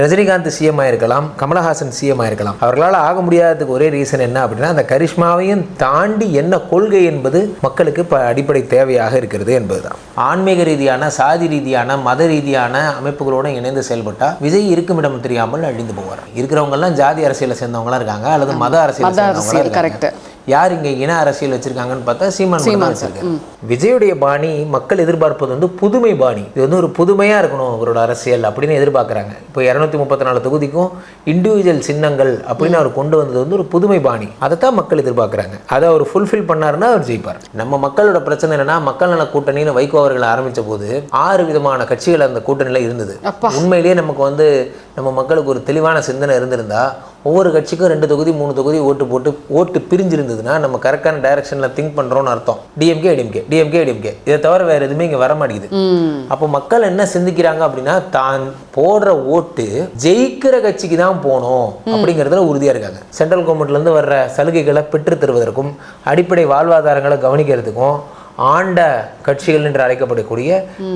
Rajinikanth CM ஆயிருக்கலாம் Kamal Haasan CM ஆயிருக்கலாம். அவர்களால் ஆக முடியாததுக்கு ஒரே ரீசன் என்ன அப்படின்னா அந்த கரிஷ்மாவையும் தாண்டி என்ன கொள்கை என்பது மக்களுக்கு இப்போ அடிப்படை தேவையாக இருக்கிறது என்பதுதான். ஆன்மீக ரீதியான சாதி ரீதியான மத ரீதியான அமைப்புகளோடு இணைந்து செயல்பட்டா விஜய் இருக்கும் இடம் தெரியாமல் அழிந்து போவார். இருக்கிறவங்க எல்லாம் ஜாதி அரசியலை சேர்ந்தவங்களா இருக்காங்க அல்லது மத அரசியல் மத அரசியல் கரெக்ட் யார் இங்க இன அரசியல் வச்சிருக்காங்கன்னு பார்த்தா சீமான் மட்டும் தான் வச்சிருக்காரு. விஜயுடைய பாணி மக்கள் எதிர்பார்ப்பது வந்து புதுமை பாணி. இது வந்து ஒரு புதுமையா இருக்கணும் அவரோட அரசியல் அப்படின்னு எதிர்பார்க்கறாங்க. இப்போ இரநூத்தி முப்பத்தி நாலு தொகுதிக்கும் இண்டிவிஜுவல் சின்னங்கள் அப்படின்னு அவர் கொண்டு வந்தது வந்து ஒரு புதுமை பாணி. அதைத்தான் மக்கள் எதிர்பார்க்கறாங்க. அதை அவர் ஃபுல்ஃபில் பண்ணாருன்னா அவர் ஜெயிப்பார். நம்ம மக்களோட பிரச்சனை என்னன்னா மக்கள் நல கூட்டணின்னு வைகோ அவர்கள் ஆரம்பிச்ச போது ஆறு விதமான கட்சிகள் அந்த கூட்டணியில இருந்தது. உண்மையிலேயே நமக்கு வந்து நம்ம மக்களுக்கு ஒரு தெளிவான சிந்தனை இருந்திருந்தா ஒவ்வொரு கட்சிக்கும் ரெண்டு தொகுதி மூணு தொகுதி ஓட்டு போட்டு ஓட்டு பிரிஞ்சிருந்ததுன்னா நம்ம கரெக்டான டைரக்ஷனில் திங்க் பண்ணுறோம்னு அர்த்தம். டிஎம்கே டிஎம்கே டிஎம்கே டிஎம்கே இதை தவிர வேறு எதுவுமே இங்கே வர மாட்டேங்குது அப்போ மக்கள் என்ன சிந்திக்கிறாங்க அப்படின்னா தான் போடுற ஓட்டு ஜெயிக்கிற கட்சிக்கு தான் போகணும் அப்படிங்கிறதுல உறுதியாக இருக்காங்க. சென்ட்ரல் கவர்மெண்ட்லேருந்து வர்ற சலுகைகளை பெற்று தருவதற்கும் அடிப்படை வாழ்வாதாரங்களை கவனிக்கிறதுக்கும் ஆண்ட கட்சிகள் என்று அழைக்கப்படக்கூடிய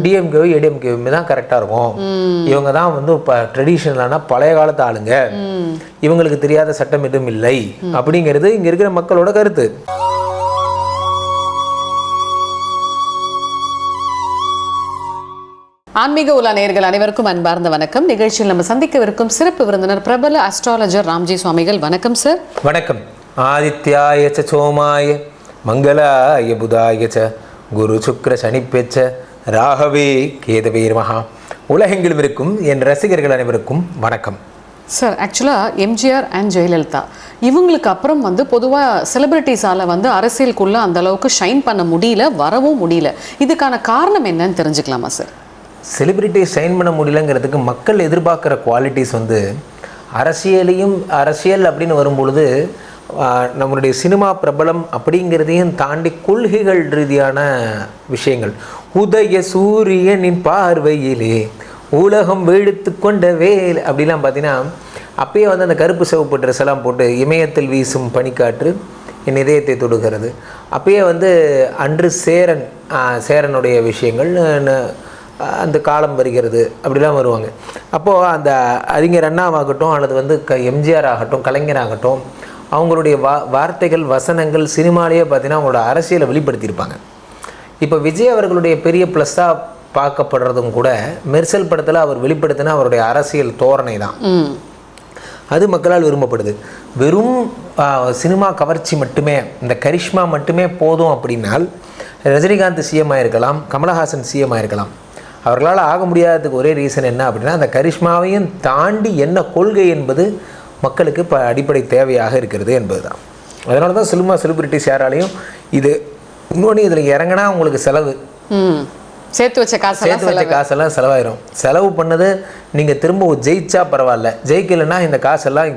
டிஎம்கே ஏடிஎம்கேவுமே தான் கரெக்டாக இருக்கும். இவங்க தான் வந்து இப்போ ட்ரெடிஷ்னலான பழைய காலத்து ஆளுங்க. இவங்களுக்கு தெரியாத சட்டம் எதுவும் இல்லை. அப்படிங்கிறது இங்கே இருக்கிற மக்களோட கருத்து. ஆன்மீக உலா நேயர்கள் அனைவருக்கும் அன்பார்ந்த வணக்கம். நிகழ்ச்சியில் நம்ம சந்திக்கவிருக்கும் சிறப்பு விருந்தினர் பிரபல அஸ்ட்ராலஜர் ராம்ஜி சுவாமிகள். வணக்கம் சார் வணக்கம். ஆதித்யாய சோமாய. மங்களாய புதாய ச குரு சுக்ர சனிப்பெச்ச ராகவே கேதவே மகா. உலகெங்கிலும் இருக்கும் என் ரசிகர்கள் அனைவருக்கும் வணக்கம். சார் ஆக்சுவலாக எம்ஜிஆர் அண்ட் ஜெயலலிதா இவங்களுக்கு அப்புறம் வந்து பொதுவாக செலிபிரிட்டிஸால் வந்து அரசியலுக்குள்ளே அந்த அளவுக்கு ஷைன் பண்ண முடியல வரவும் முடியல. இதுக்கான காரணம் என்னன்னு தெரிஞ்சுக்கலாமா சார் செலிபிரிட்டி சைன் பண்ண முடியலங்கிறதுக்கு மக்கள் எதிர்பார்க்குற குவாலிட்டிஸ் வந்து அரசியலையும் அரசியல் அப்படின்னு வரும்பொழுது நம்மளுடைய சினிமா பிரபலம் அப்படிங்கிறதையும் தாண்டி கொள்கைகள் ரீதியான விஷயங்கள். உதய சூரியனின் பார்வையிலே உலகம் வெளுத்து கொண்ட வேல் அப்படிலாம் பார்த்தீங்கன்னா அப்பயே வந்து அந்த கருப்பு சிவப்பு ட்ரெஸ் எல்லாம் போட்டு இமயத்தில் வீசும் பனிக்காற்று என் இதயத்தை தொடுகிறது. அப்பயே வந்து அன்று சேரன் சேரனுடைய விஷயங்கள் அந்த காலம் வருகிறது அப்படிலாம் வருவாங்க. அப்போது அந்த அறிஞர் அண்ணாவாகட்டும் அல்லது வந்து க எம்ஜிஆர் ஆகட்டும் கலைஞர் ஆகட்டும் அவங்களுடைய வா வார்த்தைகள் வசனங்கள் சினிமாலேயே பார்த்தீங்கன்னா அவங்களோட அரசியலை வெளிப்படுத்தியிருப்பாங்க. இப்போ விஜய் அவர்களுடைய பெரிய ப்ளஸ்ஸாக பார்க்கப்படுறதும் கூட மெர்சல் படத்தில் அவர் வெளிப்படுத்தின அவருடைய அரசியல் தோரணை தான் அது மக்களால் விரும்பப்படுது. வெறும் சினிமா கவர்ச்சி மட்டுமே இந்த கரிஷ்மா மட்டுமே போதும் அப்படின்னால் ரஜினிகாந்த் சிஎம் ஆயிருக்கலாம் கமலஹாசன் சிஎம் ஆயிருக்கலாம். அவர்களால் ஆக முடியாததுக்கு ஒரே ரீசன் என்ன அப்படின்னா அந்த கரிஷ்மாவையும் தாண்டி என்ன கொள்கை என்பது மக்களுக்கு இப்போ அடிப்படை தேவையாக இருக்கிறது என்பது தான் அதனால தான் சினிமா செலிபிரிட்டிஸ் யாராலையும் இது இன்னொன்று இதில் இறங்கினா உங்களுக்கு செலவு. சேர்த்து வச்ச காசெல்லாம் சேர்த்து வச்ச காசெல்லாம் செலவாயிரும். செலவு பண்ணது நீங்கள் திரும்ப ஜெயிச்சா பரவாயில்ல. ஜெயிக்கலைன்னா இந்த காசெல்லாம்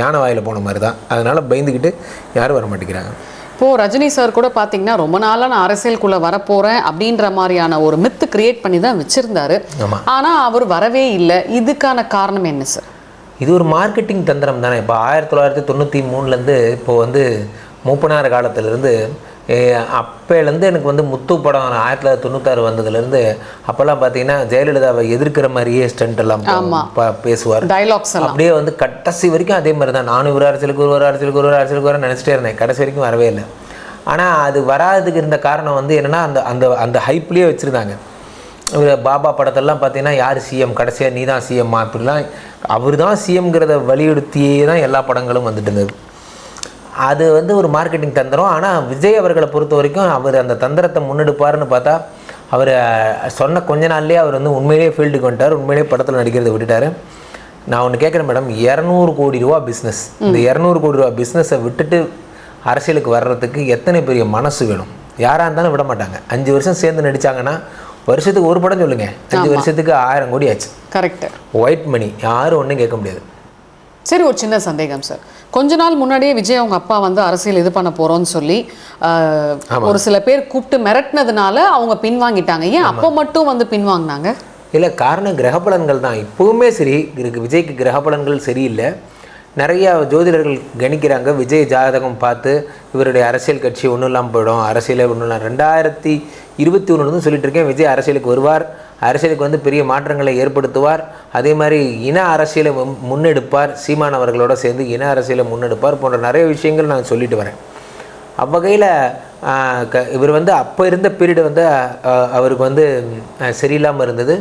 யானை வாயில் போன மாதிரி தான் அதனால் பயந்துக்கிட்டு யாரும் வர மாட்டேங்கிறாங்க. இப்போ ரஜினி சார் கூட பார்த்தீங்கன்னா ரொம்ப நாளா நான் அரசியலுக்குள்ள வரப்போறேன் அப்படின்ற மாதிரியான ஒரு மித்து கிரியேட் பண்ணி தான் வச்சிருந்தாரு. ஆமாம் ஆனா அவர் வரவே இல்லை. இதுக்கான காரணம் என்ன சார் இது ஒரு மார்க்கெட்டிங் தந்திரம் தானே. இப்போ ஆயிரத்தி தொள்ளாயிரத்தி தொண்ணூற்றி மூணுலேருந்து இப்போ வந்து மூப்பனார் காலத்திலேருந்து அப்போலேருந்து எனக்கு வந்து முத்து படம் ஆயிரத்தி தொள்ளாயிரத்தி தொண்ணூத்தாறு வந்ததுலேருந்து அப்போல்லாம் பார்த்தீங்கன்னா ஜெயலலிதாவை எதிர்க்கிற மாதிரியே ஸ்டண்ட் எல்லாம் பேசுவார். டைலாக்ஸ் அப்படியே வந்து கடைசி வரைக்கும் அதே மாதிரி தான். நானும் ஒரு அரசியலுக்கு ஒரு அரசியலுக்கு ஒரு அரசியலுக்கு ஒரு நினச்சிட்டே இருந்தேன். கடைசி வரைக்கும் வரவே இல்லை. ஆனால் அது வராததுக்கு இருந்த காரணம் வந்து என்னென்னா அந்த அந்த அந்த ஹைப்லேயே வச்சுருந்தாங்க. பாபா படத்தெல்லாம் பார்த்தீங்கன்னா யார் சிஎம் கடைசியாக நீ தான் சிஎம்மா இப்படிலாம் அவர் தான் சிஎம்ங்கிறத வலியுறுத்தியே தான் எல்லா படங்களும் வந்துட்டு இருந்தது. அது வந்து ஒரு மார்க்கெட்டிங் தந்திரம். ஆனால் விஜய் அவர்களை பொறுத்த வரைக்கும் அவர் அந்த தந்திரத்தை முன்னெடுப்பாருன்னு பார்த்தா அவர் சொன்ன கொஞ்ச நாள்லயே அவர் வந்து உண்மையிலேயே ஃபீல்டுக்கு வந்துட்டார். உண்மையிலேயே படத்தில் நடிக்கிறதை விட்டுட்டாரு. நான் ஒன்று கேட்குறேன் மேடம் இரநூறு கோடி ரூபா பிஸ்னஸ் இந்த இரநூறு கோடி ரூபா பிஸ்னஸை விட்டுட்டு அரசியலுக்கு வர்றதுக்கு எத்தனை பெரிய மனசு வேணும்? யாராக இருந்தாலும் விட மாட்டாங்க. அஞ்சு வருஷம் சேர்ந்து நடிச்சாங்கன்னா வருஷத்துக்கு ஒரு படம் சொல்லுங்க. அஞ்சு வருஷத்துக்கு ஆயிரம் கோடி ஆச்சு. கரெக்ட் ஒயிட் மணி யாரும் ஒன்றும் கேட்க முடியாது. சரி ஒரு சின்ன சந்தேகம் சார் கொஞ்ச நாள் முன்னாடியே விஜய் அவங்க அப்பா வந்து அரசியல் இது பண்ண போறோம்னு சொல்லி ஒரு சில பேர் கூப்பிட்டு மிரட்டினதுனால அவங்க பின்வாங்கிட்டாங்க. ஏன் அப்போ மட்டும் வந்து பின்வாங்கினாங்க? இல்லை காரணம் கிரகபலன்கள் தான். இப்போவுமே சரி விஜய்க்கு கிரகபலன்கள் சரியில்லை. நிறைய ஜோதிடர்கள் கணிக்கிறாங்க. விஜய் ஜாதகம் பார்த்து இவருடைய அரசியல் கட்சி ஒன்றும் இல்லாமல் போயிடும். அரசியலே ஒன்றும் இல்லாமல் ரெண்டாயிரத்தி இருபத்தி ஒன்றுலேருந்து சொல்லிட்டு இருக்கேன். விஜய் அரசியலுக்கு வருவார். அரசியலுக்கு வந்து பெரிய மாற்றங்களை ஏற்படுத்துவார். அதே மாதிரி இன அரசியலை முன்னெடுப்பார். சீமான் அவர்களோட சேர்ந்து இன அரசியலை முன்னெடுப்பார் போன்ற நிறைய விஷயங்கள் நான் சொல்லிட்டு வரேன். அவ்வகையில் க இவர் வந்து அப்போ இருந்த பீரியடு வந்து அவருக்கு வந்து சரியில்லாமல் இருந்தது.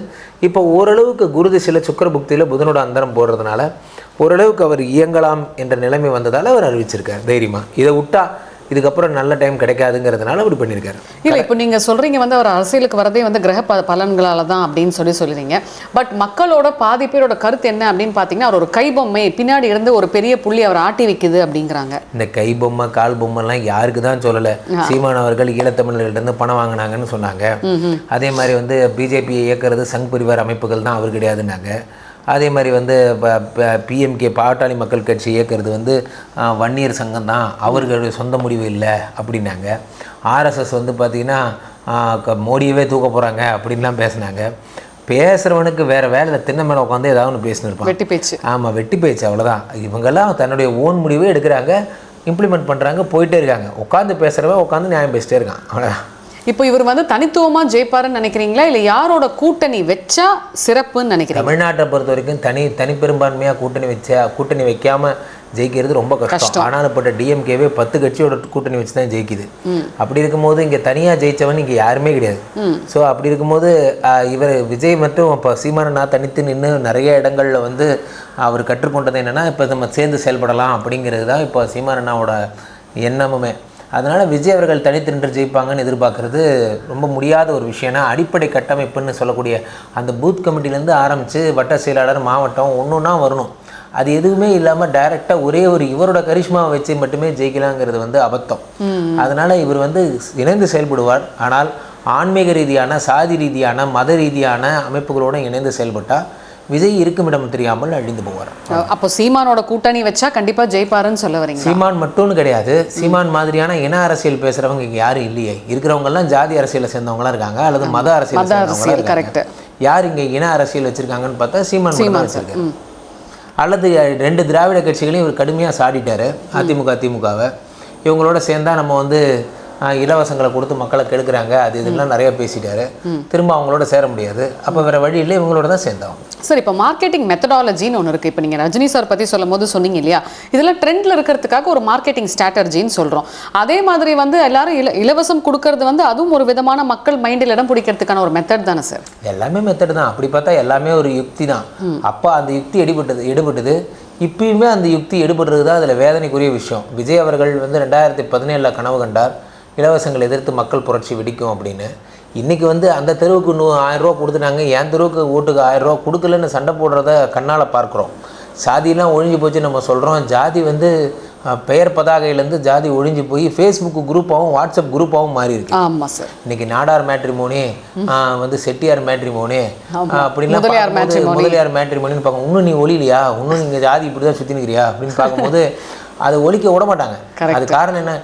இப்போ ஓரளவுக்கு குரு திசையில் சுக்கர புக்தியில் புதனோட அந்தரம் போடுறதுனால ஓரளவுக்கு அவர் இயங்கலாம் என்ற நிலைமை வந்ததால் அவர் அறிவிச்சிருக்கார். தைரியமாக இதை விட்டா இதுக்கப்புறம் நல்ல டைம் கிடைக்காதுங்கிறதுனால அப்படி பண்ணியிருக்காரு. இல்ல இப்போ நீங்க சொல்றீங்க வந்து அவர் அரசியலுக்கு வரதே வந்து கிரக ப பலன்களால தான் அப்படின்னு சொல்லி சொல்லுறீங்க பட் மக்களோட பாதி பேரோட கருத்து என்ன அப்படின்னு பார்த்தீங்கன்னா அவர் ஒரு கைபொம்மை பின்னாடி இருந்து ஒரு பெரிய புள்ளி அவர் ஆட்டி வைக்குது அப்படிங்கிறாங்க. இந்த கை பொம்மை கால் பொம்மைலாம் யாருக்கு தான் சொல்லலை. சீமான் அவர்கள் ஈழத்தமிழர்கிட்டருந்து பணம் வாங்கினாங்கன்னு சொன்னாங்க. அதே மாதிரி வந்து பிஜேபி இயக்கிறது சங் பரிவார் அமைப்புகள் தான் அவர் கிடையாதுன்னாங்க. அதே மாதிரி வந்து பிஎம்கே பாட்டாளி மக்கள் கட்சி இயக்கிறது வந்து வன்னியர் சங்கம் தான். அவர்களுடைய சொந்த முடிவு இல்லை அப்படின்னாங்க. ஆர்எஸ்எஸ் வந்து பார்த்திங்கன்னா மோடியவே தூக்க போகிறாங்க அப்படின்லாம் பேசுனாங்க. பேசுகிறவனுக்கு வேறு வேலையில் திண்ணை மேலே உட்காந்து ஏதாவது ஒன்று பேசின்னு இருப்பான். வெட்டி பேச்சு. ஆமாம் வெட்டி பேச்சு அவ்வளோதான் இவங்கெல்லாம் தன்னுடைய ஓன் முடிவே எடுக்கிறாங்க இம்ப்ளிமெண்ட் பண்ணுறாங்க போயிட்டே இருக்காங்க. உட்காந்து பேசுகிறவன் உட்காந்து நியாயம் பேசிட்டே இருக்கான். அவ்வளோதான் இப்போ இவர் வந்து தனித்துவமா ஜெயிப்பாருன்னு நினைக்கிறீங்களா? இல்ல யாரோட கூட்டணி வச்சா சிறப்புன்னு நினைக்கிறீங்க? தமிழ்நாட்டை பொறுத்த வரைக்கும் தனி தனிப்பெரும்பான்மையாக கூட்டணி வச்சா கூட்டணி வைக்காம ஜெயிக்கிறது ரொம்ப கஷ்டம். ஆனாலுப்பட்ட டிஎம்கேவே பத்து கட்சியோட கூட்டணி வச்சு தான் ஜெயிக்குது. அப்படி இருக்கும்போது இங்கே தனியாக ஜெயிச்சவன் இங்கே யாருமே கிடையாது. ஸோ அப்படி இருக்கும்போது இவர் விஜய் மட்டும் இப்போ சீமானனா தனித்து நின்று நிறைய இடங்களில் வந்து அவர் கற்றுக்கொண்டது என்னென்னா இப்போ நம்ம சேர்ந்து செயல்படலாம் அப்படிங்கிறது தான் இப்போ சீமானண்ணாவோட எண்ணமுமே. அதனால் விஜய் அவர்கள் தனித்து நின்று ஜெயிப்பாங்கன்னு எதிர்பார்க்கறது ரொம்ப முடியாத ஒரு விஷயம்னா அடிப்படை கட்டமைப்புன்னு சொல்லக்கூடிய அந்த பூத் கமிட்டிலேருந்து ஆரம்பித்து வட்ட செயலாளர் மாவட்டம் ஒன்று ஒன்றா வரணும். அது எதுவுமே இல்லாமல் டைரெக்டாக ஒரே ஒரு இவரோட கரிஷ்மாவை வச்சு மட்டுமே ஜெயிக்கலாங்கிறது வந்து அபத்தம். அதனால் இவர் வந்து இணைந்து செயல்படுவார். ஆனால் ஆன்மீக ரீதியான சாதி ரீதியான மத ரீதியான அமைப்புகளோடு இணைந்து செயல்பட்டால் விஜய் இருக்கும் இடம் தெரியாமல் அழிந்து போவார். அப்போ சீமானோட கூட்டணி வச்சா கண்டிப்பா ஜெயிப்பாருன்னு சொல்ல வரீங்க சீமான் மட்டும்னு கிடையாது. சீமான் மாதிரியான இன அரசியல் பேசுறவங்க இங்க யாரும் இல்லையே. இருக்கிறவங்க எல்லாம் ஜாதி அரசியலை சேர்ந்தவங்களா இருக்காங்க அல்லது மத அரசியல் சேர்ந்தவங்களா அரசியல், correct. யார் இங்க இன அரசியல் வச்சிருக்காங்கன்னு பார்த்தா சீமான் தான் வச்சிருக்காரு. அல்லது ரெண்டு திராவிட கட்சிகளையும் இவர் கடுமையா சாடிட்டாரு அதிமுக திமுகவை. இவங்களோட சேர்ந்தா நம்ம வந்து இலவசங்களை கொடுத்து மக்களை கெடுக்குறாங்க அது இதெல்லாம் நிறைய பேசிட்டாரு. திரும்ப அவங்களோட சேர முடியாது. அப்போ வேற வழி இல்லை இவங்களோட தான் சேர்ந்தவங்க. சார் இப்போ மார்க்கெட்டிங் மெத்தடாலஜின்னு ஒன்று இருக்குது இப்போ நீங்கள் ரஜினி சார் பற்றி சொல்லும் போது சொன்னீங்க இல்லையா? இதெல்லாம் ட்ரெண்டில் இருக்கிறதுக்காக ஒரு மார்க்கெட்டிங் ஸ்ட்ராட்டஜின்னு சொல்கிறோம் அதே மாதிரி வந்து எல்லாரும் இல இலவசம் கொடுக்கறது வந்து அதுவும் ஒரு விதமான மக்கள் மைண்டில் இடம் பிடிக்கிறதுக்கான ஒரு மெத்தட் தானே சார் எல்லாமே மெத்தட் தான். அப்படி பார்த்தா எல்லாமே ஒரு யுக்தி தான். அப்போ அந்த யுக்தி எடுபட்டது எடுபட்டது. இப்பயுமே அந்த யுக்தி எடுபடுறது தான் அதில் வேதனைக்குரிய விஷயம். விஜய் அவர்கள் வந்து ரெண்டாயிரத்தி பதினேழில் கனவு கண்டார். இலவசங்கள் எதிர்த்து மக்கள் புரட்சி வெடிக்கும் அப்படின்னு. இன்றைக்கி வந்து அந்த தெருவுக்கு நூ ஆயிரம் ரூபா கொடுத்துட்டாங்க. என் தெருவுக்கு ஓட்டுக்கு ஆயிரம் ரூபா கொடுக்கலன்னு சண்டை போடுறத கண்ணால் பார்க்குறோம். சாதியெல்லாம் ஒழிஞ்சு போச்சு நம்ம சொல்கிறோம் ஜாதி வந்து பெயர் பதாகையிலேருந்து ஜாதி ஒழிஞ்சு போய் ஃபேஸ்புக் குரூப்பாகவும் வாட்ஸ்அப் குரூப்பாகவும் மாறி இருக்கு. ஆமாம் சார் இன்னைக்கு நாடார் மேட்ரிமோனி வந்து செட்டியார் மேட்ரிமோனி அப்படின்லாம் முதலியார் மேட்ரிமோனின்னு பார்க்கும். இன்னும் நீ ஒளிலையா இன்னும் நீங்கள் ஜாதி இப்படி தான் சுற்றி நிற்கிறியா அப்படின்னு பார்க்கும்போது அதை ஒழிக்க விட மாட்டாங்க. அது காரணம் என்ன?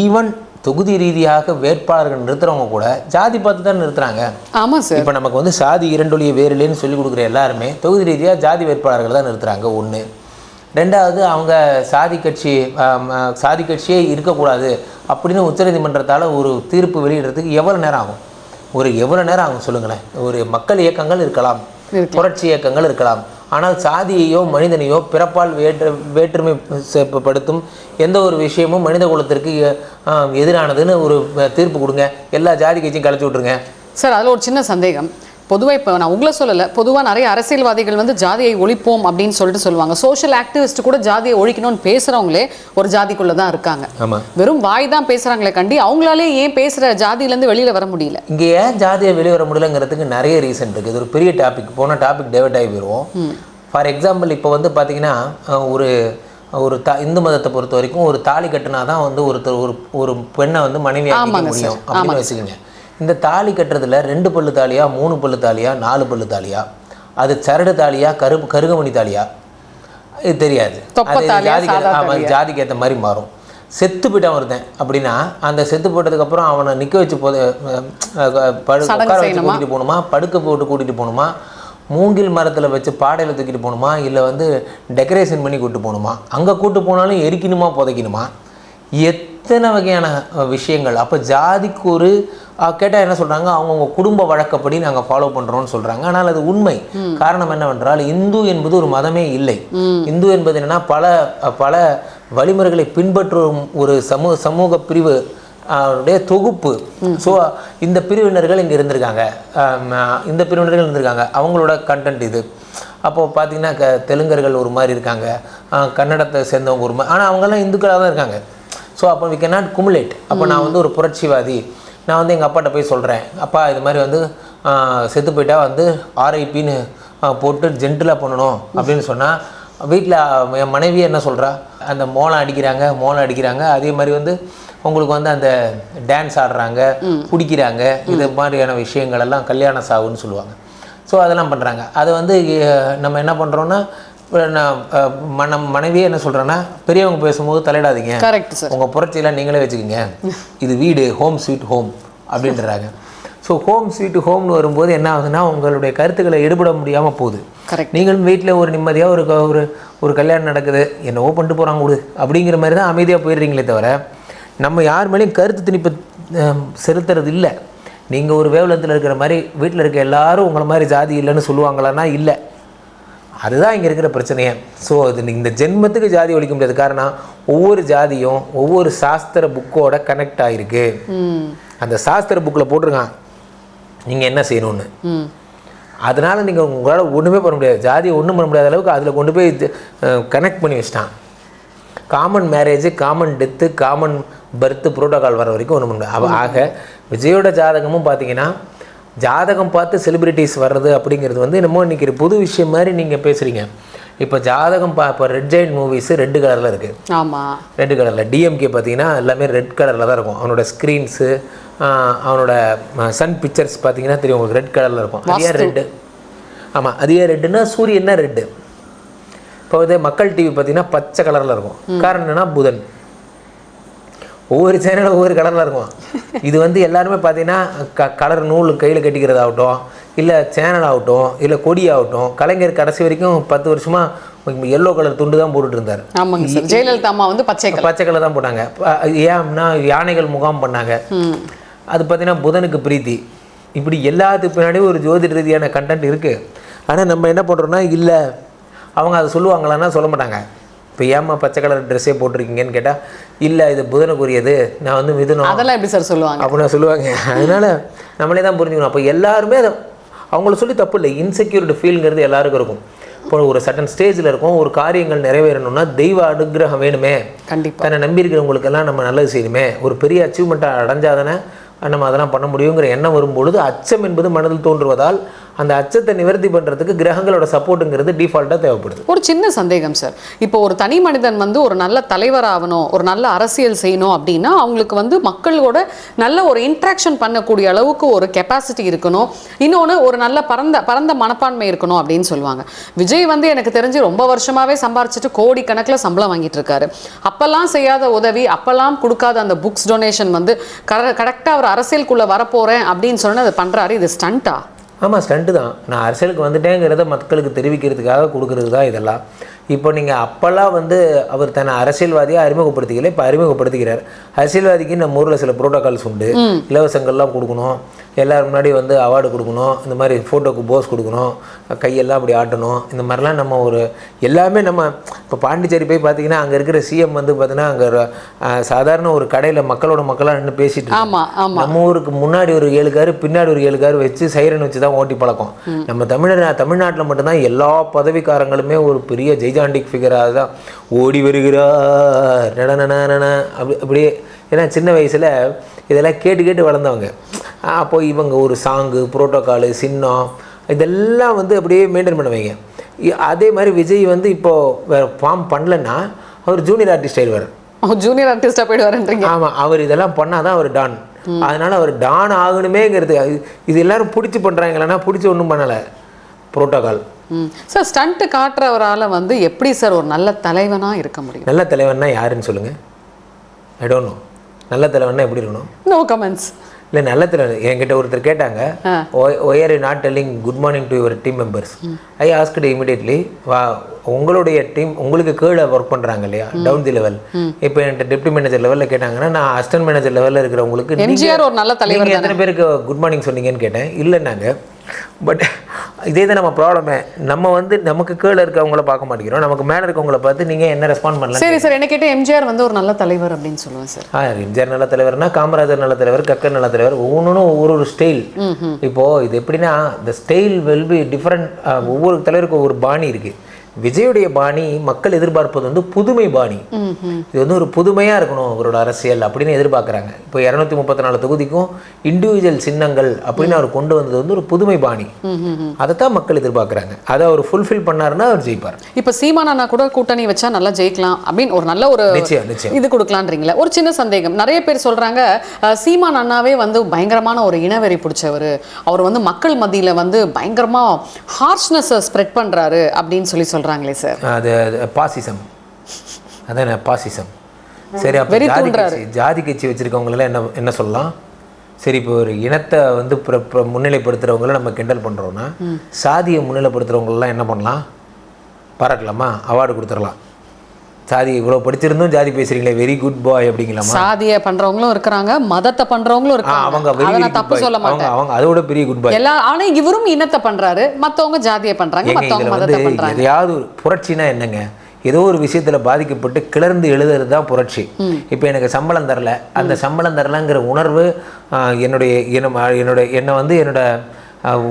ஈவன் தொகுதி ரீதியாக வேட்பாளர்கள் நிறுத்துறவங்க கூட ஜாதி பார்த்து தான் நிறுத்துறாங்க. ஆமாம் சார் இப்போ நமக்கு வந்து சாதி இரண்டொழிய வேறில்லைன்னு சொல்லி கொடுக்குற எல்லாருமே தொகுதி ரீதியாக ஜாதி வேட்பாளர்கள் தான் நிறுத்துறாங்க ஒன்று ரெண்டாவது அவங்க சாதி கட்சி சாதி கட்சியே இருக்கக்கூடாது அப்படின்னு உச்சநீதிமன்றத்தால் ஒரு தீர்ப்பு வெளியிடுறதுக்கு எவ்வளோ நேரம் ஆகும்? ஒரு எவ்வளோ நேரம் ஆகும் சொல்லுங்களேன். ஒரு மக்கள் இயக்கங்கள் இருக்கலாம். புரட்சி இயக்கங்கள் இருக்கலாம். ஆனால் சாதியையோ மனிதனையோ பிறப்பால் வேற்று வேற்றுமை படுத்தும் எந்த ஒரு விஷயமும் மனித குலத்திற்கு எதிரானதுன்னு ஒரு தீர்ப்பு கொடுங்க. எல்லா ஜாதி கட்சியும் கலைச்சி விட்ருங்க சார் அதில் ஒரு சின்ன சந்தேகம். பொதுவாக இப்போ நான் உங்களை சொல்லலை பொதுவாக நிறைய அரசியல்வாதிகள் வந்து ஜாதியை ஒழிப்போம் அப்படின்னு சொல்லிட்டு சொல்லுவாங்க. சோஷியல் ஆக்டிவிஸ்ட் கூட ஜாதியை ஒழிக்கணும்னு பேசுகிறவங்களே ஒரு ஜாதிக்குள்ளே தான் இருக்காங்க. வெறும் வாய் தான் பேசுகிறாங்களே கண்டி அவங்களாலே ஏன் பேசுகிற ஜாதியிலேருந்து வெளியில் வர முடியல? இங்கே ஏன் ஜாதியை வெளியே வர முடியலங்கிறதுக்கு நிறைய ரீசன் இருக்குது இது ஒரு பெரிய டாபிக் போன டாபிக் டைவர்ட் ஆகி போயிடுவோம் ஃபார் எக்ஸாம்பிள் இப்போ வந்து பார்த்தீங்கன்னா ஒரு ஒரு தா இந்து மதத்தை பொறுத்த வரைக்கும் ஒரு தாலி கட்டினா தான் வந்து ஒருத்தர் ஒரு ஒரு பெண்ணை வந்து மனைவி முடியும் அப்படின்னு வச்சுக்கோங்க. இந்த தாலி கட்டுறதுல ரெண்டு பல்லு தாலியா மூணு பல்லு தாலியா நாலு பல்லு தாலியா? அது சரடு தாலியா கருப்பு கருகமணி தாலியா? இது தெரியாது. ஜாதிக்கு ஆமாம் ஜாதிக்கு ஏற்ற மாதிரி மாறும். செத்து போயிட்டான் ஒருத்தன் அப்படின்னா அந்த செத்து போட்டதுக்கப்புறம் அவனை நிற்க வச்சு அஹ், படு உட்கார வச்சு? கூட்டிகிட்டு போகணுமா? படுக்க போட்டு கூட்டிகிட்டு போகணுமா? மூங்கில் மரத்தில் வச்சு பாடையில் தூக்கிட்டு போகணுமா? இல்லை வந்து டெக்கரேஷன் பண்ணி கூட்டு போகணுமா? அங்கே கூட்டு போனாலும் எரிக்கணுமா புதைக்கணுமா? எத் இத்தனை வகையான விஷயங்கள். அப்போ ஜாதிக்கு ஒரு கேட்டால் என்ன சொல்கிறாங்க அவங்கவுங்க குடும்ப வழக்கப்படி நாங்கள் ஃபாலோ பண்ணுறோம்னு சொல்கிறாங்க ஆனால் அது உண்மை. காரணம் என்னவென்றால் இந்து என்பது ஒரு மதமே இல்லை. இந்து என்பது என்னன்னா பல பல வழிமுறைகளை பின்பற்றும் ஒரு சமூக சமூக பிரிவு உடைய தொகுப்பு. ஸோ இந்த பிரிவினர்கள் இங்கே இருந்திருக்காங்க. இந்த பிரிவினர்கள் இருந்திருக்காங்க. அவங்களோட கண்டென்ட் இது. அப்போது பார்த்தீங்கன்னா க தெலுங்கர்கள் ஒரு மாதிரி இருக்காங்க. கன்னடத்தை சேர்ந்தவங்க ஒரு மாதிரி ஆனால் அவங்கெல்லாம் இந்துக்களாக தான் இருக்காங்க. ஸோ அப்போ வி கேன் நாட் குமுலேட் அப்போ நான் வந்து ஒரு புரட்சிவாதி. நான் வந்து எங்கள் அப்பாட்ட போய் சொல்கிறேன் அப்பா இது மாதிரி வந்து செத்து போயிட்டா வந்து ஆர்ஐபின்னு போட்டு ஜென்டிலாக பண்ணணும் அப்படின்னு சொன்னால் வீட்டில் என் மனைவி என்ன சொல்கிறா அந்த மோளம் அடிக்கிறாங்க மோளம் அடிக்கிறாங்க. அதே மாதிரி வந்து உங்களுக்கு வந்து அந்த டான்ஸ் ஆடுறாங்க குடிக்கிறாங்க. இது மாதிரியான விஷயங்கள் எல்லாம் கல்யாண சாவுன்னு சொல்லுவாங்க. ஸோ அதெல்லாம் பண்ணுறாங்க அதை வந்து நம்ம என்ன பண்ணுறோன்னா நான் அஹ், மன மனைவியே என்ன சொல்கிறேன்னா பெரியவங்க பேசும்போது தலையிடாதீங்க. கரெக்ட் சார் உங்கள் புரட்சியெல்லாம் நீங்களே வச்சுக்கோங்க. இது வீடு ஹோம் ஸ்வீட் ஹோம் அப்படின்றாங்க. ஸோ ஹோம் ஸ்வீட் ஹோம்னு வரும்போது என்ன ஆகுதுன்னா உங்களுடைய கருத்துக்களை எடுபட முடியாமல் போகுது. கரெக்ட் நீங்களும் வீட்டில் ஒரு நிம்மதியாக ஒரு ஒரு ஒரு கல்யாணம் நடக்குது. என்னவோ பண்ணிட்டு போகிறாங்க விடு. அப்படிங்கிற மாதிரி தான் அமைதியாக போயிடுறீங்களே தவிர நம்ம யார் மேலேயும் கருத்து திணிப்பு செலுத்துறது இல்லை. நீங்கள் ஒரு வேவலத்தில் இருக்கிற மாதிரி வீட்டில் இருக்க எல்லாரும் உங்களை மாதிரி ஜாதி இல்லைன்னு சொல்லுவாங்களான்னா இல்லை. அதுதான் இங்கே இருக்கிற பிரச்சனையே. ஸோ நீ- இந்த ஜென்மத்துக்கு ஜாதி ஒழிக்க முடியாது. காரணம் ஒவ்வொரு ஜாதியும் ஒவ்வொரு சாஸ்திர புக்கோட கனெக்ட் ஆகிருக்கு அந்த சாஸ்திர புக்கில் போட்டிருக்கான். நீங்கள் என்ன செய்யணும்னு. அதனால் நீங்கள் உங்களால் ஒன்றுமே பண்ண முடியாது. ஜாதியை ஒன்றும் பண்ண முடியாத அளவுக்கு அதில் கொண்டு போய் கனெக்ட் பண்ணி வச்சிட்டான். Common marriage common death common birth protocol வர வரைக்கும் ஒன்றும் பண்ண ஆக விஜயோட ஜாதகமும் பார்த்தீங்கன்னா ஜாதகம் பார்த்து செலிபிரிட்டிஸ் வர்றது அப்படிங்கிறது வந்து என்னமோ இன்றைக்கி புது விஷயம் மாதிரி நீங்கள் பேசுகிறீங்க இப்போ ஜாதகம் பா இப்போ ரெட் ஜெயின் மூவிஸு ரெட்டு கலரில் இருக்குது ஆமா. ரெட் கலரில் டிஎம்கே பார்த்தீங்கன்னா எல்லாமே ரெட் கலரில் தான் இருக்கும். அவனோட ஸ்க்ரீன்ஸு அவனோட சன் பிக்சர்ஸ் பார்த்தீங்கன்னா தெரியும் உங்களுக்கு ரெட் கலரில் இருக்கும். அது ரெட்டு ஆமாம் அது ரெட்டுன்னா சூரியன்னா ரெட்டு இப்போ வந்து மக்கள் டிவி பார்த்தீங்கன்னா பச்சை கலரில் இருக்கும். காரணம் என்னன்னா புதன். ஒவ்வொரு சேனலும் ஒவ்வொரு கலரில் இருக்கும். இது வந்து எல்லாருமே பார்த்தீங்கன்னா க கலர் நூல் கையில் கட்டிக்கிறதாகட்டும் இல்லை சேனல் ஆகட்டும் இல்லை கொடி ஆகட்டும் கலைஞர் கடைசி வரைக்கும் பத்து வருஷமாக எல்லோ கலர் துண்டு தான் போட்டுட்டு இருந்தார். ஆமாங்க ஜெயலலிதா அம்மா வந்து பச்சை கலர் பச்சை கலர் தான் போட்டாங்க. ஏன்னா யானைகள் முகாம் பண்ணாங்க. அது பார்த்தீங்கன்னா புதனுக்கு பிரீத்தி. இப்படி எல்லாத்துக்கு பின்னாடியும் ஒரு ஜோதிட ரீதியான கண்டென்ட் இருக்குது ஆனால் நம்ம என்ன பண்ணுறோம்னா இல்லை அவங்க அதை சொல்லுவாங்களான்னா சொல்ல மாட்டாங்க. இப்போ ஏம்மா பச்சை கலர் ட்ரெஸ்ஸே போட்டிருக்கீங்கன்னு கேட்டால் இல்லை இது புதனுக்குரியது. நான் வந்து மிதுனம். அதெல்லாம் எப்படி சார் சொல்லுவாங்க? அப்படின்னு சொல்லுவாங்க. அதனால நம்மளே தான் புரிஞ்சுக்கணும். அப்போ எல்லாருமே அதை அவங்கள சொல்லி தப்பு இல்லை. இன்செக்யூரிட்டி ஃபீல்ங்கிறது எல்லாருக்கும் இருக்கும். இப்போ ஒரு சட்டன் ஸ்டேஜில் இருக்கும் ஒரு காரியங்கள் நிறைவேறணும்னா தெய்வ அனுகிரகம் வேணுமே. கண்டிப்பா. தன்னை நம்பி இருக்கிறவங்களுக்கெல்லாம் நம்ம நல்லது செய்யணுமே. ஒரு பெரிய அச்சீவ்மெண்ட்டை அடைஞ்சாதானே நம்ம அதெல்லாம் பண்ண முடியுங்கிற எண்ணம் வரும்பொழுது அச்சம் என்பது மனதில் தோன்றுவதால் அந்த அச்சத்தை நிவர்த்தி பண்ணுறதுக்கு கிரகங்களோட சப்போர்ட்டுங்கிறது டிஃபால்ட்டாக தேவைப்படுது. ஒரு சின்ன சந்தேகம் சார் இப்போ ஒரு தனி மனிதன் வந்து ஒரு நல்ல தலைவர் ஆகணும் ஒரு நல்ல அரசியல் செய்யணும் அப்படின்னா அவங்களுக்கு வந்து மக்களோட நல்ல ஒரு இன்ட்ராக்ஷன் பண்ணக்கூடிய அளவுக்கு ஒரு கெப்பாசிட்டி இருக்கணும். இன்னொன்று ஒரு நல்ல பரந்த பரந்த மனப்பான்மை இருக்கணும் அப்படின்னு சொல்லுவாங்க. விஜய் வந்து எனக்கு தெரிஞ்சு ரொம்ப வருஷமாகவே சம்பாரிச்சிட்டு கோடி கணக்கில் சம்பளம் வாங்கிட்டு இருக்காரு. அப்போல்லாம் செய்யாத உதவி அப்போல்லாம் கொடுக்காத அந்த புக்ஸ் டொனேஷன் வந்து கரெக்டாக அவர் அரசியலுக்குள்ளே வரப்போகிறேன் அப்படின்னு சொன்னால் அதை பண்ணுறாரு இது ஸ்டண்ட்டா ஆமாம் ஸ்டண்ட்டு தான். நான் அரசியலுக்கு வந்துட்டேங்கிறத மக்களுக்கு தெரிவிக்கிறதுக்காக கொடுக்கறது தான் இதெல்லாம். இப்போ நீங்கள் அப்போல்லாம் வந்து அவர் தன்னை அரசியல்வாதியாக அறிமுகப்படுத்திக்கல இப்போ அறிமுகப்படுத்திக்கிறார். அரசியல்வாதிக்கு நம்ம ஊரில் சில புரோட்டோகால்ஸ் உண்டு. இலவசங்கள்லாம் கொடுக்கணும். எல்லாரும் முன்னாடி வந்து அவார்டு கொடுக்கணும். இந்த மாதிரி ஃபோட்டோக்கு போஸ் கொடுக்கணும். கையெல்லாம் அப்படி ஆட்டணும். இந்த மாதிரிலாம் நம்ம ஒரு எல்லாமே நம்ம இப்போ பாண்டிச்சேரி போய் பார்த்தீங்கன்னா அங்கே இருக்கிற சிஎம் வந்து பார்த்தீங்கன்னா அங்கே சாதாரண ஒரு கடையில் மக்களோட மக்களாக நின்று பேசிட்டு நம்ம ஊருக்கு முன்னாடி ஒரு ஏழு காரு பின்னாடி ஒரு ஏழு காரு வச்சு சைரன் வச்சு தான் ஓட்டி பழக்கம். நம்ம தமிழர் தமிழ்நாட்டில் மட்டும்தான் எல்லா பதவிக்காரங்களுமே ஒரு பெரிய ஜெய்ஜாண்டிக் ஃபிகராக தான் ஓடி வருகிறார். நடன அப்படி அப்படியே ஏன்னா சின்ன வயசில் இதெல்லாம் கேட்டு கேட்டு வளர்ந்தவங்க. அப்போ இவங்க ஒரு சாங்கு புரோட்டோக்காலு சின்னம் இதெல்லாம் வந்து அப்படியே மெயின்டைன் பண்ணுவாங்க. அதே மாதிரி விஜய் வந்து இப்போது வேறு ஃபார்ம் பண்ணலன்னா அவர் ஜூனியர் ஆர்டிஸ்ட் ஆயிடுவார். ஜூனியர் ஆர்டிஸ்டா போயிடுவாருன்றீங்க. ஆமாம் அவர் இதெல்லாம் பண்ணாதான் அவர் டான் அதனால அவர் டான் ஆகணுமேங்கிறது இது எல்லாரும் பிடிச்சி பண்ணுறாங்களா பிடிச்சி ஒன்றும் பண்ணலை. புரோட்டோகால் ம் சார் ஸ்டண்ட் காட்டுறவரால வந்து எப்படி சார் ஒரு நல்ல தலைவனா இருக்க முடியும்? நல்ல தலைவன்னா யாருன்னு சொல்லுங்கள் ஐ டோன்ட் நோ நல்ல தலைவன்னா எப்படி இருக்கணும்? நோ கமெண்ட்ஸ் இல்லை நல்ல திறன் என்கிட்ட ஒருத்தர் கேட்டாங்க why are not telling good morning to your team members I asked immediately வா உங்களுடைய டீம் உங்களுக்கு கீழே ஒர்க் பண்ணுறாங்க இல்லையா? டவுன் தி லெவல் இப்போ என்கிட்ட டெப்டி மேனேஜர் லெவலில் கேட்டாங்கன்னா நான் அசிஸ்டன்ட் மேனேஜர் லெவலில் இருக்கிறவங்களுக்கு எம்ஜிஆர் ஒரு நல்ல தலைவர் எத்தனை பேருக்கு குட் மார்னிங் சொன்னீங்கன்னு கேட்டேன். இல்லைன்னாங்க. பட் இதே தான் நம்ம ப்ராப்ளமே நம்ம வந்து நமக்கு கீழே இருக்கவங்கள பார்க்க மாட்டேங்கிறோம். நமக்கு மேலே இருக்கவங்கள பார்த்து நீங்கள் என்ன ரெஸ்பாண்ட் பண்ணலாம் சரி சார். என்ன கேட்ட எம்ஜிஆர் வந்து ஒரு நல்ல தலைவர் அப்படின்னு சொல்லுவேன் சார். ஆ எம்ஜிஆர் நல்ல தலைவர்னா காமராஜர் நல்ல தலைவர் கக்கர் நல்ல தலைவர் ஒவ்வொன்றும் ஒவ்வொரு ஒரு ஸ்டைல் இப்போ இது எப்படின்னா இந்த ஸ்டைல் வில் பி டிஃப்ரெண்ட் ஒவ்வொரு தலைவருக்கும் ஒவ்வொரு பாணி இருக்கு. விஜயுடைய பாணி மக்கள் எதிர்பார்ப்பது வந்து புதுமை பாணி. இது வந்து ஒரு புதுமையா இருக்கணும் அவரோட அரசியல் அப்படின்னு எதிர்பார்க்குறாங்க. இப்போ இரநூத்தி முப்பத்தி நாலு தொகுதிக்கும் இண்டிவிஜுவல் சின்னங்கள் அப்படின்னு அவர் கொண்டு வந்தது வந்து ஒரு புதுமை பாணி. அதைத்தான் மக்கள் எதிர்பார்க்குறாங்க. அதை அவர் ஃபுல்ஃபில் பண்ணாருன்னா அவர் ஜெயிப்பார். இப்போ சீமான் அண்ணா கூட கூட்டணி வச்சா நல்லா ஜெயிக்கலாம் அப்படின்னு ஒரு நல்ல ஒரு நிச்சயம் நிச்சயம். இது கொடுக்கலான்றீங்களா. ஒரு சின்ன சந்தேகம். நிறைய பேர் சொல்றாங்க சீமான் அண்ணாவே வந்து பயங்கரமான ஒரு இனவெறி பிடிச்சவர். அவர் வந்து மக்கள் மத்தியில வந்து பயங்கரமா ஹார்ஷ்னஸை ஸ்ப்ரெட் பண்றாரு அப்படின்னு சொல்லி சொல்றாங்களே சார். அது பாசிசம். அதானே பாசிசம். சரி அப்போ ஜாதி. கட்சி ஜாதி கட்சி வச்சிருக்கவங்களெல்லாம் என்ன என்ன சொல்லலாம்? சரி இப்போ ஒரு இனத்தை வந்து முன்னிலைப்படுத்துறவங்கள நம்ம கிண்டல் பண்றோம்னா சாதியை முன்னிலைப்படுத்துறவங்களெல்லாம் என்ன பண்ணலாம்? பாராட்டலாமா? அவார்டு கொடுத்துடலாம். சாதி இவ்வளோ படிச்சிருந்தும் ஜாதி பேசுறீங்களே வெரி குட் பாய் அப்படிங்களாமா சாதிய பண்றவங்களும் இருக்கிறாங்க மதத்தை பண்றவங்களும் இருக்காங்க. அவங்க தப்பு சொல்ல மாட்டேன். அவங்க அதோட பெரிய குட் பாய் எல்லா ஆனா இவரும் இனத்தை பண்றாரு மத்தவங்க ஜாதியை பண்றாங்க மத்தவங்க மதத்தை பண்றாங்க. எதையாவது புரட்சினா என்னங்க? ஏதோ ஒரு விஷயத்துல பாதிக்கப்பட்டு கிளர்ந்து எழுதுறது தான் புரட்சி இப்போ எனக்கு சம்பளம் தரல. அந்த சம்பளம் தரலங்கிற உணர்வு ஆஹ், என்னுடைய என்ன என்னோட என்னை வந்து என்னோட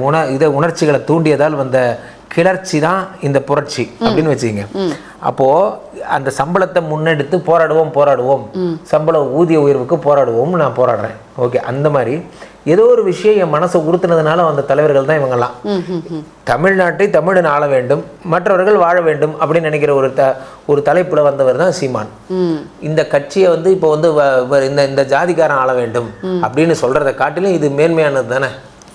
உண இதை உணர்ச்சிகளை தூண்டியதால் வந்த கிளர்ச்சி தான் இந்த புரட்சி அப்படின்னு வச்சுக்கோங்க. அப்போ அந்த சம்பளத்தை முன்னெடுத்து போராடுவோம் போராடுவோம். சம்பள ஊதிய உயர்வுக்கு போராடுவோம் நான் போராடுறேன். ஓகே அந்த மாதிரி. ஏதோ ஒரு விஷயம் என் மனசை உறுத்துனதுனால வந்த தலைவர்கள் தான் இவங்கெல்லாம். தமிழ்நாட்டை தமிழன் ஆள வேண்டும் மற்றவர்கள் வாழ வேண்டும் அப்படின்னு நினைக்கிற ஒரு த ஒரு தலைப்புல வந்தவர் தான் சீமான். இந்த கட்சியை வந்து இப்போ வந்து வ- வ- இந்த இந்த ஜாதிக்காரன் ஆள வேண்டும் அப்படின்னு சொல்றதை காட்டிலும் இது மேன்மையானது தானே?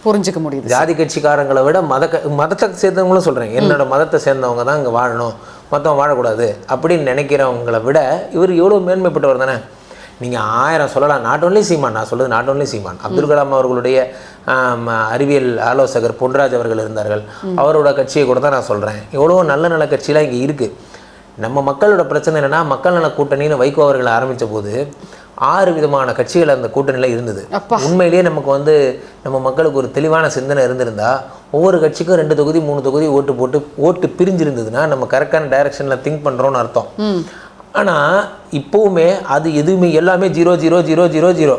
புரிஞ்சுக்க முடியுது ஜாதி கட்சிக்காரங்களை விட மத மதத்தை சேர்ந்தவங்களும் சொல்றேன். என்னோட மதத்தை சேர்ந்தவங்க தான் இங்க வாழணும். மொத்தம் வாழக்கூடாது அப்படின்னு நினைக்கிறவங்களை விட இவர் எவ்வளோ மேன்மைப்பட்டவர் தானே? நீங்க ஆயிரம் சொல்லலாம். நாட் ஒன்லி சீமான் நான் சொல்றது நாட் ஒன்லி சீமான் அப்துல் கலாம் அவர்களுடைய அறிவியல் ஆலோசகர் பொன்ராஜ் அவர்கள் இருந்தார்கள். அவரோட கட்சியை கூட தான் நான் சொல்றேன். எவ்வளோ நல்ல நல்ல கட்சியெலாம் இங்கே இருக்கு. நம்ம மக்களோட பிரச்சனை என்னன்னா மக்கள் நல கூட்டணின்னு வைகோ அவர்கள் ஆரம்பிச்ச போது ஆறு விதமான கட்சிகள் அந்த கூட்டணியில் இருந்தது. உண்மையிலேயே நமக்கு வந்து நம்ம மக்களுக்கு ஒரு தெளிவான சிந்தனை இருந்திருந்தா ஒவ்வொரு கட்சிக்கும் ரெண்டு தொகுதி மூணு தொகுதி ஓட்டு போட்டு ஓட்டு பிரிஞ்சிருந்ததுன்னா நம்ம கரெக்டான டைரக்ஷனில் திங்க் பண்ணுறோம்னு அர்த்தம். ஆனா இப்போவுமே அது எதுவுமே எல்லாமே zero zero zero zero zero.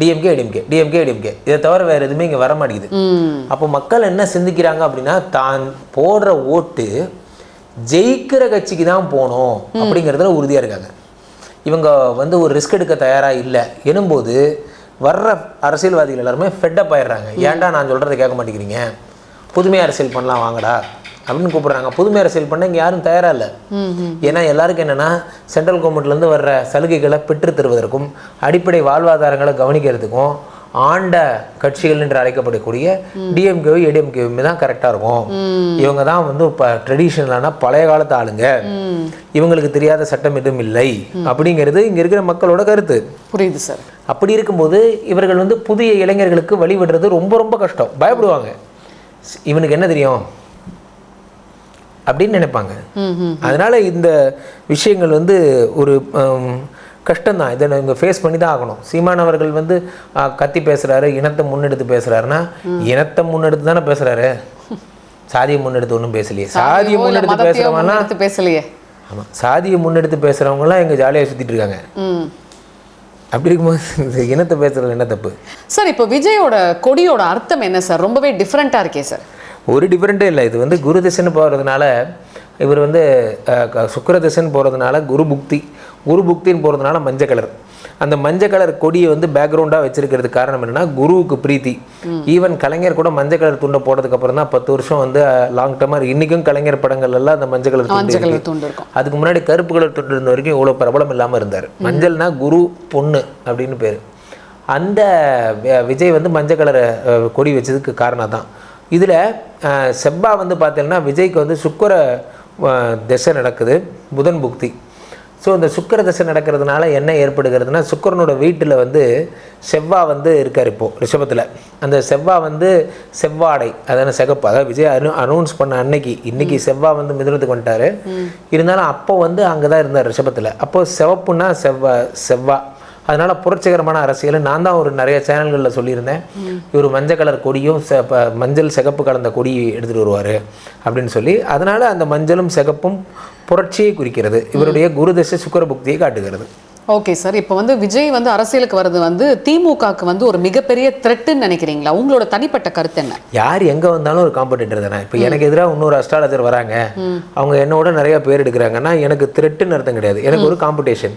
DMK DMK DMK DMK இதை தவிர வேற எதுவுமே இங்கே வர மாட்டேங்குது. அப்போ மக்கள் என்ன சிந்திக்கிறாங்க அப்படின்னா தான் போடுற ஓட்டு ஜெயிக்கிற கட்சிக்கு தான் போகணும் அப்படிங்கிறதுல உறுதியாக இருக்காங்க. இவங்க வந்து ஒரு ரிஸ்க் எடுக்க தயாராக இல்லை. எனும்போது வர்ற அரசியல்வாதிகள் எல்லாருமே ஃபெட்டப் ஆயிடுறாங்க. ஏன்டா நான் சொல்கிறத கேட்க மாட்டேங்கிறீங்க? புதுமை அரசியல் பண்ணலாம் வாங்கடா அப்படின்னு கூப்பிடுறாங்க. புதுமை அரசியல் பண்ண இங்கே யாரும் தயாராக இல்லை. ஏன்னா எல்லாருக்கும் என்னென்னா சென்ட்ரல் கவர்மெண்ட்லேருந்து வர்ற சலுகைகளை பெற்றுத் தருவதற்கும் அடிப்படை வாழ்வாதாரங்களை கவனிக்கிறதுக்கும் ஆண்ட கட்சிகள் என்று அழைக்கப்படக்கூடிய டிஎம்கே ஏடிஎம்கேவுமே தான் கரெக்டாக இருக்கும். இவங்க தான் வந்து இப்போ ட்ரெடிஷ்னலான பழைய காலத்து ஆளுங்க. இவங்களுக்கு தெரியாத சட்டம் எதுவும் இல்லை. அப்படிங்கிறது இங்கே இருக்கிற மக்களோட கருத்து. புரியுது சார் அப்படி இருக்கும்போது இவர்கள் வந்து புதிய இளைஞர்களுக்கு வழிவிடுறது ரொம்ப ரொம்ப கஷ்டம். பயப்படுவாங்க. இவனுக்கு என்ன தெரியும்? அப்படின்னு நினைப்பாங்க. அதனால இந்த விஷயங்கள் வந்து ஒரு கஷ்டம்தான். இதை இங்கே ஃபேஸ் பண்ணி தான் ஆகணும். சீமான் அவர்கள் வந்து கத்தி பேசுறாரு இனத்தை முன்னெடுத்து பேசுறாருன்னா இனத்தை முன்னெடுத்து தானே பேசுறாரு? சாதியை முன்னெடுத்து ஒன்றும் பேசலையே. சாதியை முன்னெடுத்து முன்னெடுத்து பேசலையே. ஆமாம் சாதியை முன்னெடுத்து பேசுறவங்கலாம் எங்க ஜாலியாக சுத்திட்டு இருக்காங்க. அப்படி இருக்கும்போது இனத்தை பேசுறது என்ன தப்பு? சார் இப்போ விஜயோட கொடியோட அர்த்தம் என்ன சார்? ரொம்பவே டிஃப்ரெண்ட்டாக இருக்கே சார். ஒரு டிஃப்ரெண்ட்டே இல்லை. இது வந்து குரு திசைன்னு போகிறதுனால இவர் வந்து சுக்கிர திசைன்னு போகிறதுனால குரு புக்தி. குரு புக்தின்னு போகிறதுனால மஞ்சள் கலர். அந்த மஞ்சள் கலர் கொடியை வந்து பேக்ரவுண்டாக வச்சிருக்கிறதுக்கு காரணம் என்னன்னா குருவுக்கு பிரீத்தி. ஈவன் கலைஞர் கூட மஞ்சள் கலர் துண்டை போட்டதுக்கு அப்புறம் தான் பத்து வருஷம் வந்து லாங் டர்மாக இன்றைக்கும் கலைஞர் படங்கள் எல்லாம் அந்த மஞ்சள் கலர் துண்டு துண்டு இருக்கும். அதுக்கு முன்னாடி கருப்பு கலர் தொட்டு இருந்த வரைக்கும் இவ்வளோ பிரபலம் இல்லாமல் இருந்தார். மஞ்சள்னா குரு பொண்ணு அப்படின்னு பேர். அந்த விஜய் வந்து மஞ்சள் கலரை கொடி வச்சதுக்கு காரணம் தான். இதில் செவ்வா வந்து பார்த்தீங்கன்னா விஜய்க்கு வந்து சுக்கர திசை நடக்குது புதன் புக்தி. ஸோ இந்த சுக்கிர தசை நடக்கிறதுனால என்ன ஏற்படுகிறதுனா சுக்கிரனோட வீட்டில் வந்து செவ்வா வந்து இருக்கார் இப்போது ரிஷபத்தில். அந்த செவ்வா வந்து செவ்வாடை அதான சிகப்பு. அதாவது விஜய் அனு அனௌன்ஸ் பண்ண அன்னைக்கு இன்னைக்கு செவ்வா வந்து மிதுனத்துக்கு வந்துட்டாரு. இருந்தாலும் அப்போ வந்து அங்கே தான் இருந்தார் ரிஷபத்தில். அப்போ சிவப்புன்னா செவ்வா செவ்வா. அதனால் புரட்சிகரமான அரசியல். நான் தான் ஒரு நிறைய சேனல்களில் சொல்லியிருந்தேன். இவர் மஞ்சள் கலர் கொடியும் மஞ்சள் சிகப்பு கலந்த கொடி எடுத்துகிட்டு வருவார் அப்படின்னு சொல்லி அதனால் அந்த மஞ்சளும் சிகப்பும் புரட்சியை குறிக்கிறது. இவருடைய குருதசை சுக்கர புக்தியை காட்டுகிறது. ஓகே சார் இப்போ வந்து விஜய் வந்து அரசியலுக்கு வர்றது வந்து திமுகக்கு வந்து ஒரு மிகப்பெரிய த்ரெட்டுன்னு நினைக்கிறீங்களா? உங்களோட தனிப்பட்ட கருத்து என்ன? யார் எங்கே வந்தாலும் ஒரு காம்படிட்டர் தானே. இப்போ எனக்கு எதிராக இன்னொரு அஸ்ட்ராலஜர் வராங்க. அவங்க என்னோட நிறைய பேர் எடுக்கிறாங்கன்னா எனக்கு த்ரெட்டுன்னு அர்த்தம் கிடையாது. எனக்கு ஒரு காம்படிஷன்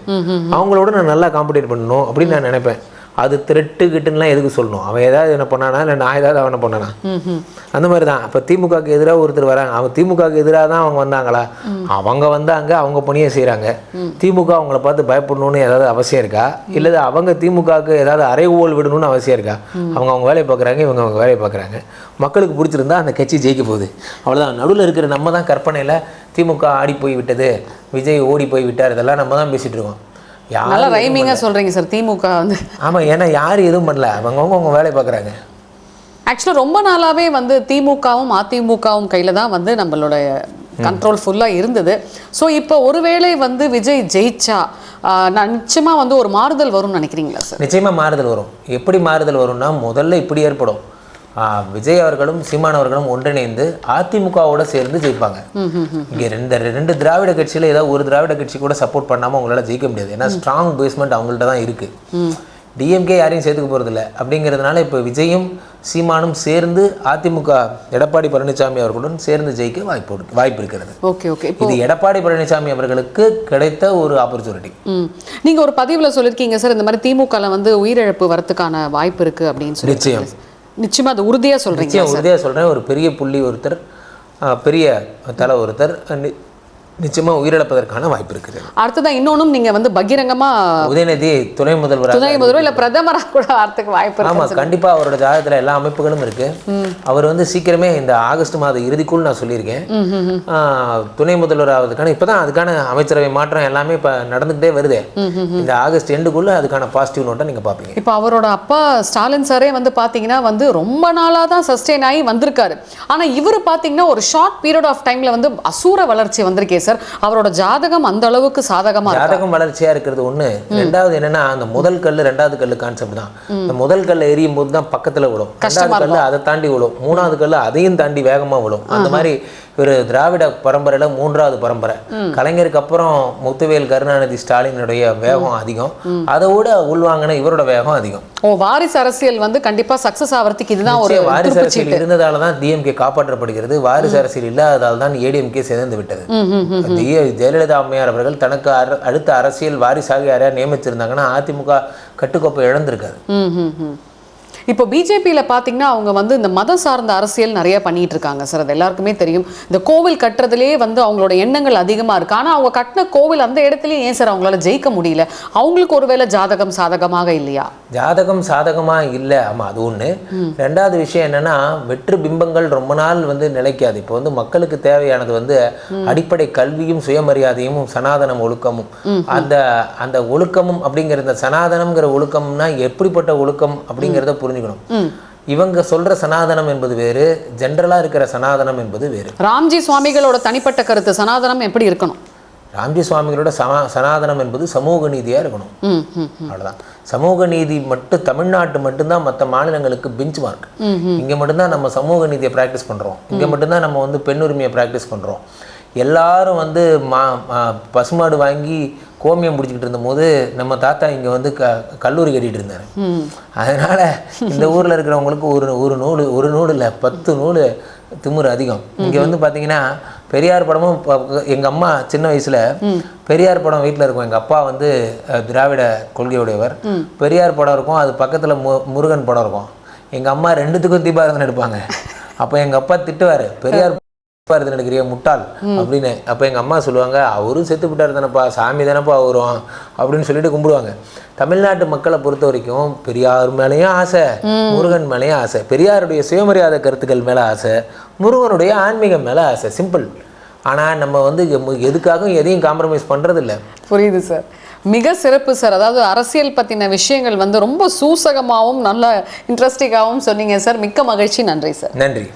அவங்களோட நான் நல்லா காம்படிட் பண்ணணும் அப்படின்னு நான் நினைப்பேன். அது த்ரெட்டு கிட்டுலாம் எதுக்கு சொல்லணும்? அவன் ஏதாவது என்ன பண்ணானா இல்லை நான் ஏதாவது அவனை பண்ணானா? அந்த மாதிரி தான் அப்போ திமுகக்கு எதிராக ஒருத்தர் வராங்க. அவங்க திமுகக்கு எதிராக தான் அவங்க வந்தாங்களா? அவங்க வந்தாங்க அவங்க பணியை செய்கிறாங்க திமுக அவங்கள பார்த்து பயப்படணும்னு ஏதாவது அவசியம் இருக்கா? இல்லை அவங்க திமுகவுக்கு ஏதாவது அறைகோல் விடணும்னு அவசியம் இருக்கா? அவங்க அவங்க வேலையை பார்க்குறாங்க இவங்க அவங்க வேலையை பார்க்குறாங்க. மக்களுக்கு பிடிச்சிருந்தா அந்த கட்சி ஜெயிக்க போகுது. அவ்வளோதான் நடுவில் இருக்கிற நம்ம தான் கற்பனையில் திமுக ஆடி போய் விட்டது விஜய் ஓடி போய் விட்டார் இதெல்லாம் நம்ம தான் பேசிகிட்டு இருக்கோம். நல்லா ரைமிங்கா சொல்றீங்க சார் திமுக வந்து. ஆமாம் ஏன்னா யார் எதுவும் பண்ணல? அவங்கவுங்க அவங்க வேலையை பார்க்குறாங்க. ஆக்சுவலாக ரொம்ப நாளாவே வந்து திமுகவும் அதிமுகவும் கையில தான் வந்து நம்மளோட கண்ட்ரோல் ஃபுல்லாக இருந்தது. ஸோ இப்போ ஒருவேளை வந்து விஜய் ஜெயிச்சா நான் நிச்சயமா வந்து ஒரு மாறுதல் வரும்னு நினைக்கிறீங்களா சார் நிச்சயமாக மாறுதல் வரும். எப்படி மாறுதல் வரும்னா முதல்ல இப்படி ஏற்படும். விஜய் அவர்களும் சீமான் அவர்களும் ஒன்றிணைந்து அதிமுகவோட சேர்ந்து ஜெயிப்பாங்க. இங்கே ரெண்டு ரெண்டு திராவிட கட்சியில் ஏதாவது ஒரு திராவிட கட்சி கூட சப்போர்ட் பண்ணாமல் உங்களால் ஜெயிக்க முடியாது. ஏன்னா ஸ்ட்ராங் பேஸ்மெண்ட் அவங்கள்ட்ட தான் இருக்குது டிஎம்கே யாரையும் சேர்த்துக்க போகிறதில்ல அப்படிங்கிறதுனால இப்போ விஜயும் சீமானும் சேர்ந்து அதிமுக எடப்பாடி பழனிசாமி அவர்களுடன் சேர்ந்து ஜெயிக்க வாய்ப்பு இருக்கு- வாய்ப்பு இருக்கிறது. Okay okay. இது எடப்பாடி பழனிசாமி அவர்களுக்கு கிடைத்த ஒரு ஆப்பர்ச்சுனிட்டி நீங்க ஒரு பதிவுல சொல்லியிருக்கீங்க சார் இந்த மாதிரி திமுகல வந்து உயிரிழப்பு வரதுக்கான வாய்ப்பு இருக்கு அப்படின்னு சொல்லி நிச்சயம். நிச்சயமா அது உறுதியா சொல்றீங்க நிச்சயம் உறுதியாக சொல்கிறேன் ஒரு பெரிய புள்ளி ஒருத்தர் பெரிய தலை ஒருத்தர் நிச்சயமா உயிரிழப்பதற்கான வாய்ப்பு இருக்குது. அடுத்ததான் இன்னொன்னும் நீங்க வந்து பகிரங்கமா உதயநிதி துணை முதல்வராக துணை முதல்வர் இல்ல பிரதமரா கூட வரதுக்கு வாய்ப்பு ஆமா கண்டிப்பா அவரோட ஜாதகத்துல எல்லா அமைப்புகளும் இருக்கு. அவர் வந்து சீக்கிரமே இந்த ஆகஸ்ட் மாத இறுதிக்குள் நான் சொல்லியிருக்கேன். துணை முதல்வர் ஆவதுக்கான இப்பதான் அதுக்கான அமைச்சரவை மாற்றம் எல்லாமே இப்ப நடந்துகிட்டே வருதே. இந்த ஆகஸ்ட் எண்டுக்குள்ள அதுக்கான பாசிட்டிவ் நோட்டை நீங்க பாப்பீங்க இப்போ அவரோட அப்பா ஸ்டாலின் சாரே வந்து பாத்தீங்கன்னா வந்து ரொம்ப நாளா தான் சஸ்டெயின் ஆகி வந்திருக்காரு. ஆனா இவர் பாத்தீங்கன்னா ஒரு ஷார்ட் பீரியட் ஆஃப் டைம்ல வந்து அசூர வளர்ச்சி வந்திருக்கே சார் அவரோட ஜாதகம் அந்த அளவுக்கு சாதகமா ஜாதகம் வளர்ச்சியா இருக்கிறது ஒண்ணு. ரெண்டாவது என்னன்னா அந்த முதல் கல்லு ரெண்டாவது கல்லு கான்செப்ட் தான். இந்த முதல் கல்ல எரியும் போது தான் பக்கத்துல விழும். ரெண்டாவது கல்லு அதை தாண்டி விழும். மூணாவது கல்லு அதையும் தாண்டி வேகமா விழும். அந்த மாதிரி ஒரு திராவிட பரம்பரையில மூன்றாவது பரம்பரை. கலைஞருக்கு அப்புறம் முத்துவேல் கருணாநிதி ஸ்டாலினுடைய வேகம் அதிகம். அதை விட உள்வாங்கின இவரோட வேகம் அதிகம். ஓ வாரிசு அரசியல் வந்து கண்டிப்பா சக்சஸ் ஆவறதுக்கு இதுதான் ஒரு வாரிசு அரசியல் இருந்ததால தான் டிஎம்கே காப்பாற்றப்படுகிறது. வாரிசு அரசியல் இல்லாததால் தான் ஏடிஎம்கே சிதைந்து விட்டது. ஜெயலலிதா அம்மையார் அவர்கள் தனக்கு அடுத்த அரசியல் வாரிசாக யாரையா நியமிச்சிருந்தாங்கன்னா அதிமுக கட்டுக்கோப்பை ம். இப்போ பிஜேபியில் பார்த்தீங்கன்னா அவங்க வந்து இந்த மதம் சார்ந்த அரசியல் நிறைய பண்ணிட்டு இருக்காங்க சார் அது எல்லாருக்குமே தெரியும். இந்த கோவில் கட்டுறதுலே வந்து அவங்களோட எண்ணங்கள் அதிகமாக இருக்கு. ஆனால் அவங்க கட்டின கோவில் அந்த இடத்துலயே ஏன் சார் அவங்களால ஜெயிக்க முடியல? அவங்களுக்கு ஒருவேளை ஜாதகம் சாதகமாக இல்லையா? ஜாதகம் சாதகமா இல்லை? ஆமா அது ஒண்ணு. ரெண்டாவது விஷயம் என்னன்னா வெற்று பிம்பங்கள் ரொம்ப நாள் வந்து நிலைக்காது. இப்போ வந்து மக்களுக்கு தேவையானது வந்து அடிப்படை கல்வியும் சுயமரியாதையும் சனாதனம் ஒழுக்கமும். அந்த அந்த ஒழுக்கமும் அப்படிங்கிற இந்த சனாதனம்ங்கிற ஒழுக்கம்னா எப்படிப்பட்ட ஒழுக்கம் அப்படிங்கிறத புரிஞ்சுக்கணும். இவங்க சொல்ற சனாதனம் என்பது வேறு ஜென்ரலா இருக்கிற சனாதனம் என்பது வேறு. ராம்ஜி சுவாமிகளோட தனிப்பட்ட கருத்து சனாதனம் எப்படி இருக்கணும்? ராம்ஜி சுவாமிகளோட சமா சனாதனம் என்பது சமூக நீதியா இருக்கணும். அவ்வளவுதான். சமூக நீதி மட்டும் தமிழ்நாட்டு மட்டும்தான் மற்ற மாநிலங்களுக்கு பெஞ்ச் மார்க் இங்க மட்டும்தான் நம்ம சமூக நீதியை ப்ராக்டிஸ் பண்றோம். இங்க மட்டும்தான் நம்ம வந்து பெண் உரிமையை ப்ராக்டிஸ் பண்றோம். எல்லாரும் வந்து மா பசுமாடு வாங்கி கோமியம் பிடிச்சிக்கிட்டு இருந்தபோது நம்ம தாத்தா இங்க வந்து க கல்லூரி கட்டிட்டு இருந்தாரு. அதனால இந்த ஊர்ல இருக்கிறவங்களுக்கு ஒரு ஒரு நூல் ஒரு நூல் இல்லை பத்து நூல் திமிரு அதிகம். இங்க வந்து பாத்தீங்கன்னா பெரியார் படமும் ப- எங்க அம்மா சின்ன வயசுல பெரியார் படம் வீட்ல இருக்கும். எங்க அப்பா வந்து திராவிட கொள்கையுடையவர். பெரியார் படம் இருக்கும். அது பக்கத்துல மு முருகன் படம் இருக்கும். எங்க அம்மா ரெண்டுத்துக்கும் தீபாரதனை எடுப்பாங்க. அப்போ எங்க அப்பா திட்டுவாரு. பெரியார் தீபாரதனை எடுக்கிறிய முட்டாள்? அப்படின்னு அப்போ எங்க அம்மா சொல்லுவாங்க அவரும் செத்து விட்டார் தானப்பா சாமி தானப்பா அவரும் அப்படின்னு சொல்லிட்டு கும்பிடுவாங்க. தமிழ்நாட்டு மக்களை பொறுத்த வரைக்கும் பெரியார் மேலேயும் ஆசை முருகன் மேலேயும் ஆசை பெரியாருடைய சுயமரியாதை கருத்துக்கள் மேல ஆசை முருகனுடைய ஆன்மீகம் மேல ஆசை சிம்பிள். ஆனால் நம்ம வந்து எதுக்காகவும் எதையும் காம்ப்ரமைஸ் பண்ணுறதில்ல புரியுது சார். மிக சிறப்பு சார். அதாவது அரசியல் பற்றின விஷயங்கள் வந்து ரொம்ப சூசகமாகவும் நல்ல இன்ட்ரெஸ்டிங்காகவும் சொன்னீங்க சார். மிக்க மகிழ்ச்சி. நன்றி சார். நன்றி.